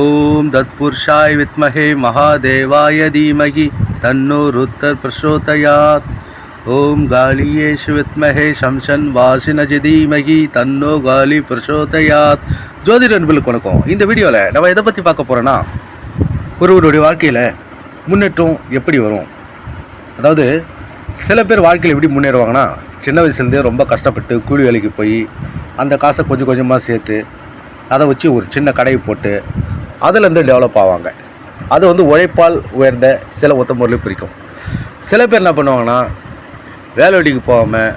ஓம் தத்புருஷாய் வித்மகே மகாதேவாய தீமகி தன்னோ ருத்தர் பிரசோதயாத் ஓம் காலியேஷு வித்மகே சம்சன் வாசினஜி தீமகி தன்னோ காலி பிரசோதயாத். ஜோதிட அன்புகளுக்கு வணக்கம். இந்த வீடியோவில் நம்ம எதை பற்றி பார்க்க போகிறோன்னா ஒருவருடைய வாழ்க்கையில் முன்னேற்றம் எப்படி வரும்? அதாவது சில பேர் வாழ்க்கையில் எப்படி முன்னேறுவாங்கன்னா சின்ன வயசுலேருந்தே ரொம்ப கஷ்டப்பட்டு கூலி வேலைக்கு போய் அந்த காசை கொஞ்சம் கொஞ்சமாக சேர்த்து அதை வச்சு ஒரு சின்ன கடையை போட்டு அதுலேருந்து டெவலப் ஆவாங்க. அது வந்து உழைப்பால் உயர்ந்த சில ஒத்த முறையில் பிரிக்கும் சில பேர் என்ன பண்ணுவாங்கன்னா வேலை வெட்டிக்கு போகாமல்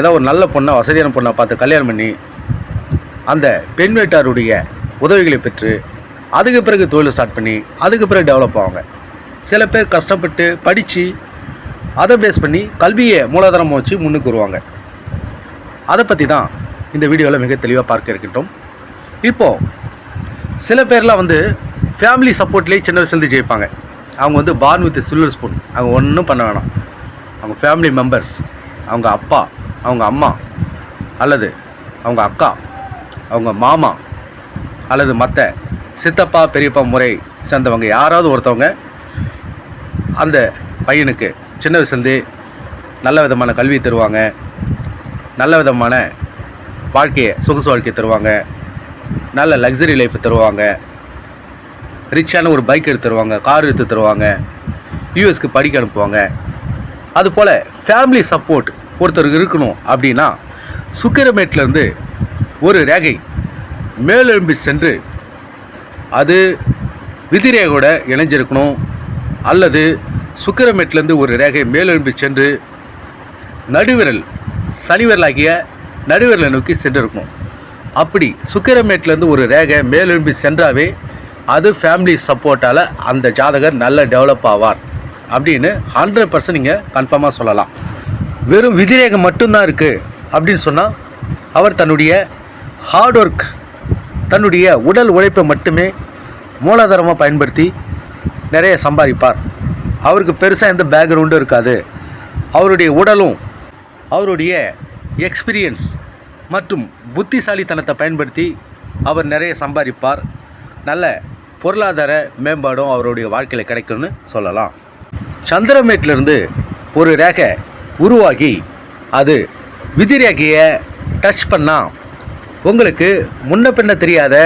ஏதோ ஒரு நல்ல பொண்ணை வசதியான பொண்ணை பார்த்து கல்யாணம் பண்ணி அந்த பெண் வீட்டாருடைய உதவிகளை பெற்று அதுக்கு பிறகு தொழில் ஸ்டார்ட் பண்ணி அதுக்கு பிறகு டெவலப் ஆவாங்க. சில பேர் கஷ்டப்பட்டு படித்து அதை பேஸ் பண்ணி கல்வியை மூலாதாரமாக வச்சு முன்னுக்கு வருவாங்க. அதை பற்றி தான் இந்த வீடியோவில் மிக தெளிவாக பார்க்க இருக்கின்றோம். இப்போது சில பேர்லாம் வந்து ஃபேமிலி சப்போர்ட்லேயே சின்ன வயசுலேருந்து ஜெயிப்பாங்க. அவங்க வந்து பார்ன் வித் சில்வர் ஸ்பூன் அவங்க ஒன்றும் பண்ண வேணாம். அவங்க ஃபேமிலி மெம்பர்ஸ் அவங்க அப்பா அவங்க அம்மா அல்லது அவங்க அக்கா அவங்க மாமா அல்லது மற்ற சித்தப்பா பெரியப்பா முறை சேர்ந்தவங்க யாராவது ஒருத்தவங்க அந்த பையனுக்கு சின்ன வயசுலேருந்தே நல்ல விதமான கல்வி தருவாங்க. நல்ல விதமான வாழ்க்கையை சொகுசு வாழ்க்கையை தருவாங்க. நல்ல லக்ஸரி லைஃப் தருவாங்க. ரிச்சான ஒரு பைக் எடுத்து தருவாங்க கார் எடுத்து தருவாங்க யூஎஸ்க்கு படிக்க அனுப்புவாங்க. அதுபோல் ஃபேமிலி சப்போர்ட் ஒருத்தருக்கு இருக்கணும் அப்படின்னா சுக்கிரமேட்லேருந்து ஒரு ரேகை மேலெழும்பி சென்று அது விதிரேகையோட இணைஞ்சிருக்கணும். அல்லது சுக்கிரமேட்லேருந்து ஒரு ரேகை மேலெழும்பி சென்று நடுவிரல் சனிவிரலாகிய நடுவிரலை நோக்கி சென்றிருக்கணும். அப்படி சுக்கிரமேட்லேருந்து ஒரு ரேகை மேலெழும்பி சென்றாவே அது ஃபேமிலி சப்போர்ட்டால் அந்த ஜாதகர் நல்ல டெவலப் ஆவார் அப்படின்னு ஹண்ட்ரட் பர்சன்ட் நீங்கள் கன்ஃபார்மாக சொல்லலாம். வெறும் விதிரேகம் மட்டும்தான் இருக்குது அப்படின்னு சொன்னால் அவர் தன்னுடைய ஹார்ட் ஒர்க் தன்னுடைய உடல் உழைப்பை மட்டுமே மூலாதாரமாக பயன்படுத்தி நிறைய சம்பாதிப்பார். அவருக்கு பெருசாக எந்த பேக்ரவுண்டும் இருக்காது. அவருடைய உடலும் அவருடைய எக்ஸ்பீரியன்ஸ் மற்றும் புத்திசாலித்தனத்தை பயன்படுத்தி அவர் நிறைய சம்பாதிப்பார். நல்ல பொருளாதார மேம்பாடும் அவருடைய வாழ்க்கையில் கிடைக்கும்னு சொல்லலாம். சந்திரமேட்டிலிருந்து ஒரு ரேகை உருவாகி அது விதி ரேகையை டச் பண்ணால் உங்களுக்கு முன்ன பின்ன தெரியாத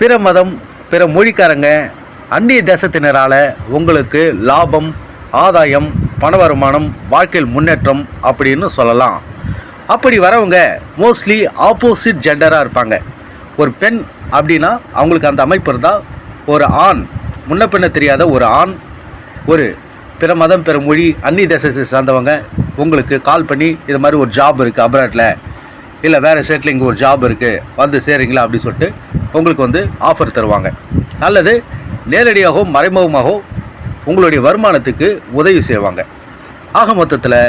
பிற மதம் பிற மொழிக்காரங்க அந்நிய தேசத்தினரால் உங்களுக்கு லாபம் ஆதாயம் பண வருமானம் வாழ்க்கையில் முன்னேற்றம் அப்படின்னு சொல்லலாம். அப்படி வரவங்க மோஸ்ட்லி ஆப்போசிட் ஜெண்டராக இருப்பாங்க. ஒரு பெண் அப்படின்னா அவங்களுக்கு அந்த அமைப்பு இருந்தால் ஒரு ஆண் முன்ன பின்ன தெரியாத ஒரு ஆண் ஒரு பிற மதம் பிற மொழி அந்நிய தேசத்தை சார்ந்தவங்க உங்களுக்கு கால் பண்ணி இது மாதிரி ஒரு ஜாப் இருக்குது அப்ராட்டில் இல்லை வேறு ஸ்டேட்டில் இங்கே ஒரு ஜாப் இருக்குது வந்து சேருங்களா அப்படின்னு சொல்லிட்டு உங்களுக்கு வந்து ஆஃபர் தருவாங்க. அல்லது நேரடியாகவும் மறைமுகமாகவோ உங்களுடைய வருமானத்துக்கு உதவி செய்வாங்க. ஆக மொத்தத்தில்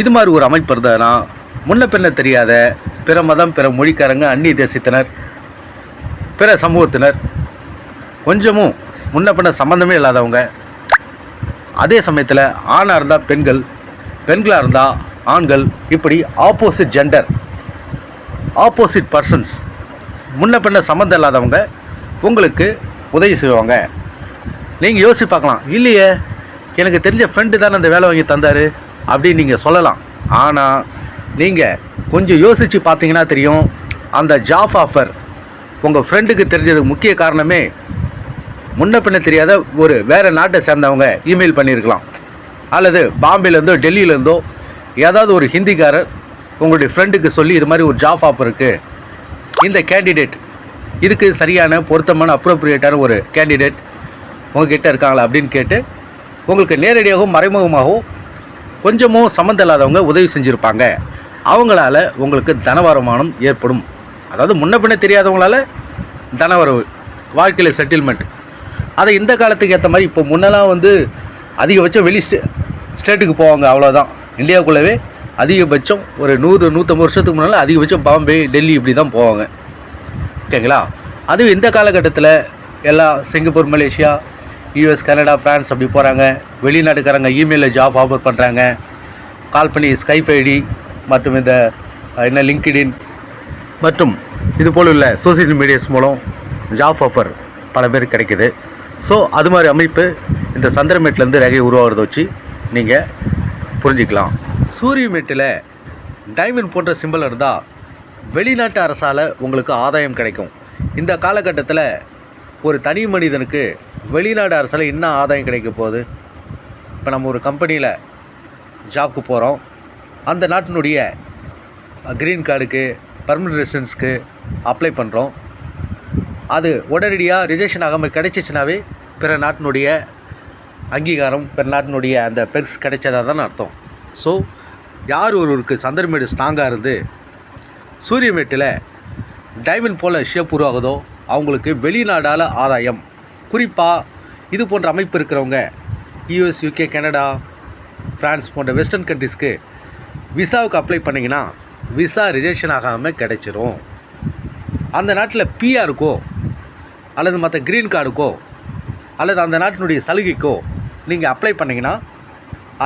இது மாதிரி ஒரு அமைப்பு இருந்ததுன்னா முன்ன பின்ன தெரியாத பிற மதம் பிற மொழிக்காரங்க அந்நிய தேசியத்தினர் பிற சமூகத்தினர் கொஞ்சமும் முன்ன பின்ன சம்மந்தமே இல்லாதவங்க. அதே சமயத்தில் ஆணாக இருந்தால் பெண்கள் பெண்களாக இருந்தால் ஆண்கள். இப்படி ஆப்போசிட் ஜெண்டர் ஆப்போசிட் பர்சன்ஸ் முன்ன பின்ன சம்மந்தம் இல்லாதவங்க உங்களுக்கு உதவி செய்வாங்க. நீங்கள் யோசிச்சு பார்க்கலாம். இல்லையே எனக்கு தெரிஞ்ச ஃப்ரெண்டு தானே அந்த வேலை வாங்கி தந்தார் அப்படின்னு நீங்கள் சொல்லலாம். ஆனால் நீங்கள் கொஞ்சம் யோசித்து பார்த்தீங்கன்னா தெரியும் அந்த ஜாப் ஆஃபர் உங்கள் ஃப்ரெண்டுக்கு தெரிஞ்சதுக்கு முக்கிய காரணமே முன்ன பின்ன தெரியாத ஒரு வேறு நாட்டை சேர்ந்தவங்க இமெயில் பண்ணியிருக்கலாம். அல்லது பாம்பேலேருந்தோ டெல்லியிலேருந்தோ ஏதாவது ஒரு ஹிந்திக்காரர் உங்களுடைய ஃப்ரெண்டுக்கு சொல்லி இது மாதிரி ஒரு ஜாப் ஆஃபர் இருக்குது இந்த கேண்டிடேட் இதுக்கு சரியான பொருத்தமான அப்ரோப்ரியேட்டான ஒரு கேண்டிடேட் உங்ககிட்ட இருக்காங்களா அப்படின்னு கேட்டு உங்களுக்கு நேரடியாகவும் மறைமுகமாகவும் கொஞ்சமும் சம்மந்தம் இல்லாதவங்க உதவி செஞ்சுருப்பாங்க. அவங்களால உங்களுக்கு தன வருமானம் ஏற்படும். அதாவது முன்ன பின்ன தெரியாதவங்களால தனவரவு வாழ்க்கையில் செட்டில்மெண்ட் அதை இந்த காலத்துக்கு ஏற்ற மாதிரி இப்போ முன்னெல்லாம் வந்து அதிகபட்சம் வெளி ஸ்டே ஸ்டேட்டுக்கு போவாங்க அவ்வளோதான் இந்தியாவுக்குள்ளவே அதிகபட்சம் ஒரு நூறு நூற்றம்பது வருஷத்துக்கு முன்னால் அதிகபட்சம் பாம்பே டெல்லி இப்படி தான் போவாங்க. ஓகேங்களா? அதுவும் இந்த காலகட்டத்தில் எல்லாம் Singapore Malaysia US Canada France அப்படி போகிறாங்க வெளிநாட்டுக்காரங்க இமெயிலில் ஜாப் ஆஃபர் பண்ணுறாங்க கால் பண்ணி ஸ்கைப் ஐடி மற்றும் இந்த என்ன லிங்க்டின் மற்றும் இது போல் உள்ள சோசியல் மீடியாஸ் மூலம் ஜாப் ஆஃபர் பல பேருக்கு கிடைக்குது. ஸோ அது மாதிரி அமைப்பு இந்த சந்திரமேட்லேருந்து ரேகை உருவாகிறத வச்சு நீங்கள் புரிஞ்சுக்கலாம். சூரியமேட்டில் டைமண்ட் போன்ற சிம்பிள் இருந்தால் வெளிநாட்டு அரசால் உங்களுக்கு ஆதாயம் கிடைக்கும். இந்த காலகட்டத்தில் ஒரு தனி மனிதனுக்கு வெளிநாடு அரசால் என்ன ஆதாயம் கிடைக்க போகுது? இப்போ நம்ம ஒரு கம்பெனியில் ஜாப்க்கு போகிறோம் அந்த நாட்டினுடைய க்ரீன் கார்டுக்கு பர்மனன்ட் ரெசிடென்ஸ்க்கு அப்ளை பண்ணுறோம் அது உடனடியாக ரிஜெக்ஷன் ஆகாமல் கிடைச்சிச்சுனாவே பிற நாட்டினுடைய அங்கீகாரம் பிற நாட்டினுடைய அந்த பெர்க்ஸ் கிடைச்சதாக தான் அர்த்தம். ஸோ யார் ஒருவருக்கு சந்திரமேடு ஸ்ட்ராங்காக இருந்து சூரியமேட்டில் டைமண்ட் போல் ஷேப் உருவாகுதோ அவங்களுக்கு வெளிநாடால் ஆதாயம். குறிப்பாக இது போன்ற அமைப்பு இருக்கிறவங்க யூஎஸ் யூகே கனடா ஃப்ரான்ஸ் போன்ற வெஸ்டர்ன் கண்ட்ரிஸ்க்கு விசாவுக்கு அப்ளை பண்ணிங்கன்னா விசா ரிஜெக்ஷன் ஆகாமல் கிடைச்சிரும். அந்த நாட்டில் பிஆருக்கோ அல்லது மற்ற க்ரீன் கார்டுக்கோ அல்லது அந்த நாட்டினுடைய சலுகைக்கோ நீங்கள் அப்ளை பண்ணிங்கன்னா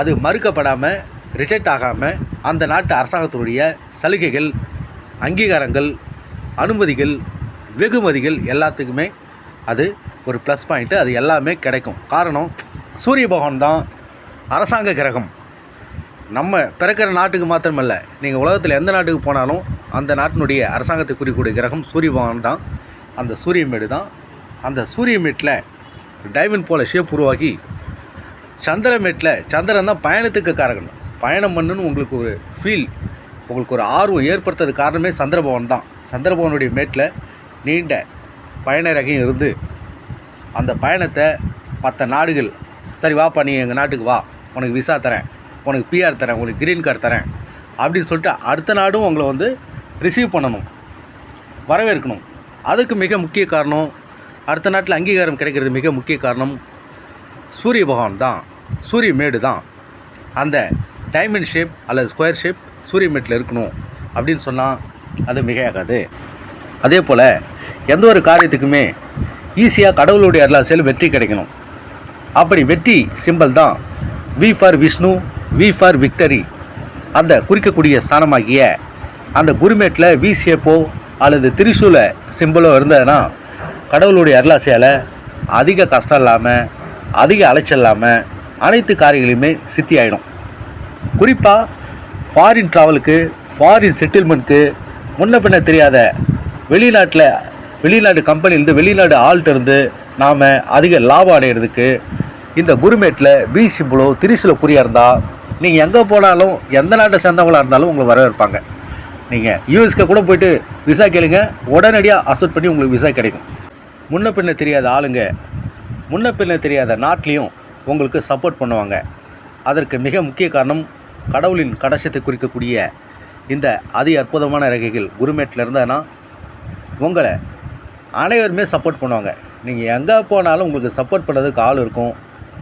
அது மறுக்கப்படாமல் ரிஜெக்ட் ஆகாமல் அந்த நாட்டு அரசாங்கத்தினுடைய சலுகைகள் அங்கீகாரங்கள் அனுமதிகள் வெகுமதிகள் எல்லாத்துக்குமே அது ஒரு ப்ளஸ் பாயிண்ட்டு அது எல்லாமே கிடைக்கும். காரணம் சூரிய பகவான் தான் அரசாங்க கிரகம். நம்ம பிறக்கிற நாட்டுக்கு மாத்திரமல்ல நீங்கள் உலகத்தில் எந்த நாட்டுக்கு போனாலும் அந்த நாட்டினுடைய அரசாங்கத்தை குறிக்கூடிய கிரகம் சூரிய பகவான் தான். அந்த சூரியமேடு தான். அந்த சூரியமேட்டில் டைமண்ட் போல் ஷேப் உருவாக்கி சந்திரமேட்டில் சந்திரன் தான் பயணத்துக்கு காரகன். பயணம் பண்ணுன்னு உங்களுக்கு ஒரு ஃபீல் உங்களுக்கு ஒரு ஆர்வம் ஏற்படுத்துறது காரணமே சந்திரபவன் தான். சந்திரபவனுடைய மேட்டில் நீண்ட பயண ரகையும் இருந்து அந்த பயணத்தை மற்ற நாடுகள் சரி வாப்பா நீ எங்கள் நாட்டுக்கு வா உனக்கு விசா தரேன். உனக்கு பிஆர் தரேன் உனக்கு க்ரீன் கார்டு தரேன் அப்படின்னு சொல்லிட்டு அடுத்த நாடும் உங்களை வந்து ரிசீவ் பண்ணணும் வரவேற்கணும். அதுக்கு மிக முக்கிய காரணம் அடுத்த நாட்டில் அங்கீகாரம் கிடைக்கிறது மிக முக்கிய காரணம் சூரிய பகவான் தான் சூரிய மேடு தான். அந்த டைமண்ட் ஷேப் அல்லது ஸ்கொயர் ஷேப் சூரிய மேட்டில் இருக்கணும் அப்படின்னு சொன்னால் அது மிகையாகாது. அதே போல் எந்த ஒரு காரியத்துக்குமே ஈஸியாக கடவுளுடைய அருளாசையில் வெற்றி கிடைக்கணும். அப்படி வெற்றி சிம்பிள் தான் V for Vishnu V for victory அந்த குறிக்கக்கூடிய ஸ்தானமாகிய அந்த குருமேட்டில் வி ஷேப்போ அல்லது திரிசூல சிம்பிளோ இருந்ததுன்னா கடவுளுடைய அருளாசையால் அதிக கஷ்டம் இல்லாமல் அதிக அலைச்சல் இல்லாமல் அனைத்து காரியங்களையுமே சித்தி ஆகிடும் குறிப்பாக ஃபாரின் ட்ராவலுக்கு ஃபாரின் செட்டில்மெண்ட்க்கு முன்ன பின்ன தெரியாத வெளிநாட்டில் வெளிநாட்டு கம்பெனிலேருந்து வெளிநாடு ஆள்கிட்ட இருந்து நாம் அதிக லாபம் அடையிறதுக்கு இந்த குருமேட்டில் பி சிம்பிளோ திரிசில குறியாக இருந்தால் நீங்கள் எங்கே போனாலும் எந்த நாட்டை சேர்ந்தவங்களாக இருந்தாலும் உங்களை வரவேற்பாங்க. நீங்கள் யூஎஸ்க்கு கூட போயிட்டு விசா கேளுங்க. உடனடியாக அசப்ட் பண்ணி உங்களுக்கு விசா கிடைக்கும். முன்ன பின்ன தெரியாத ஆளுங்க முன்ன பின்ன தெரியாத நாட்டிலையும் உங்களுக்கு சப்போர்ட் பண்ணுவாங்க. அதற்கு மிக முக்கிய காரணம் கடவுளின் கடைசத்தை குறிக்கக்கூடிய இந்த அதி அற்புதமான ரகைகள் குருமேட்டில் இருந்ததுன்னா உங்களை அனைவருமே சப்போர்ட் பண்ணுவாங்க. நீங்கள் எங்கே போனாலும் உங்களுக்கு சப்போர்ட் பண்ணுறதுக்கு ஆள் இருக்கும்.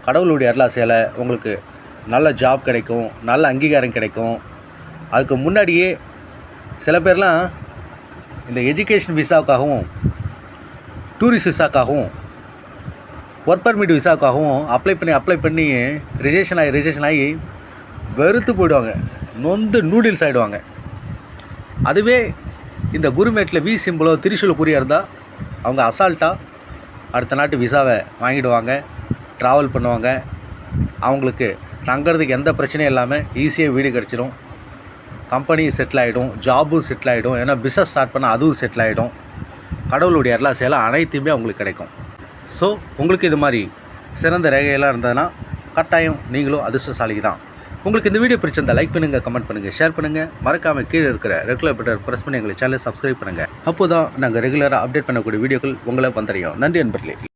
கடவுளுடைய அருளாசையில் உங்களுக்கு நல்ல ஜாப் கிடைக்கும் நல்ல அங்கீகாரம் கிடைக்கும். அதுக்கு முன்னாடியே சில பேர்லாம் இந்த எஜுகேஷன் விசாவுக்காகவும் டூரிஸ்ட் விசாக்காகவும் ஒர்க் பர்மிட் விசாவுக்காகவும் அப்ளை பண்ணி அப்ளை பண்ணி ரிஜெக்ஷன் ஆகி ரிஜெக்ஷன் ஆகி வெறுத்து போயிடுவாங்க. நொந்து நூடுல்ஸ் ஆகிடுவாங்க அதுவே இந்த குருமேட்டில் வி சிம்பிளோ திரிசூல குறியாக இருந்தால் அவங்க அசால்ட்டாக அடுத்த நாட்டு விசாவை வாங்கிடுவாங்க ட்ராவல் பண்ணுவாங்க. அவங்களுக்கு தங்குறதுக்கு எந்த பிரச்சனையும் இல்லாமல் ஈஸியாக வீடு கிடச்சிடும் கம்பெனி செட்டில் ஆகிடும் ஜாபும் செட்டில் ஆகிடும் ஏன்னா பிஸ்னஸ் ஸ்டார்ட் பண்ணால் அதுவும் செட்டில் ஆகிடும் கடவுளுடைய எல்லா செயலாம் அனைத்துமே உங்களுக்கு கிடைக்கும். ஸோ உங்களுக்கு இது மாதிரி சிறந்த ரேகையெல்லாம் இருந்ததுன்னா கட்டாயம் நீங்களும் அதிர்ஷ்டசாலிக்கு தான். உங்களுக்கு இந்த வீடியோ பிடிச்சிருந்தால் லைக் பண்ணுங்கள் கமெண்ட் பண்ணுங்கள் ஷேர் பண்ணுங்கள் மறக்காமல் கீழே இருக்கிற ரெகுலர் பட்டர் ப்ரெஸ் பண்ணி எங்களை சேனலை சப்ஸ்கிரைப் பண்ணுங்கள் அப்போ தான் நாங்கள் ரெகுலராக அப்டேட் பண்ணக்கூடிய வீடியோக்கள் உங்களை வந்தடையும். நன்றி நண்பர்களே.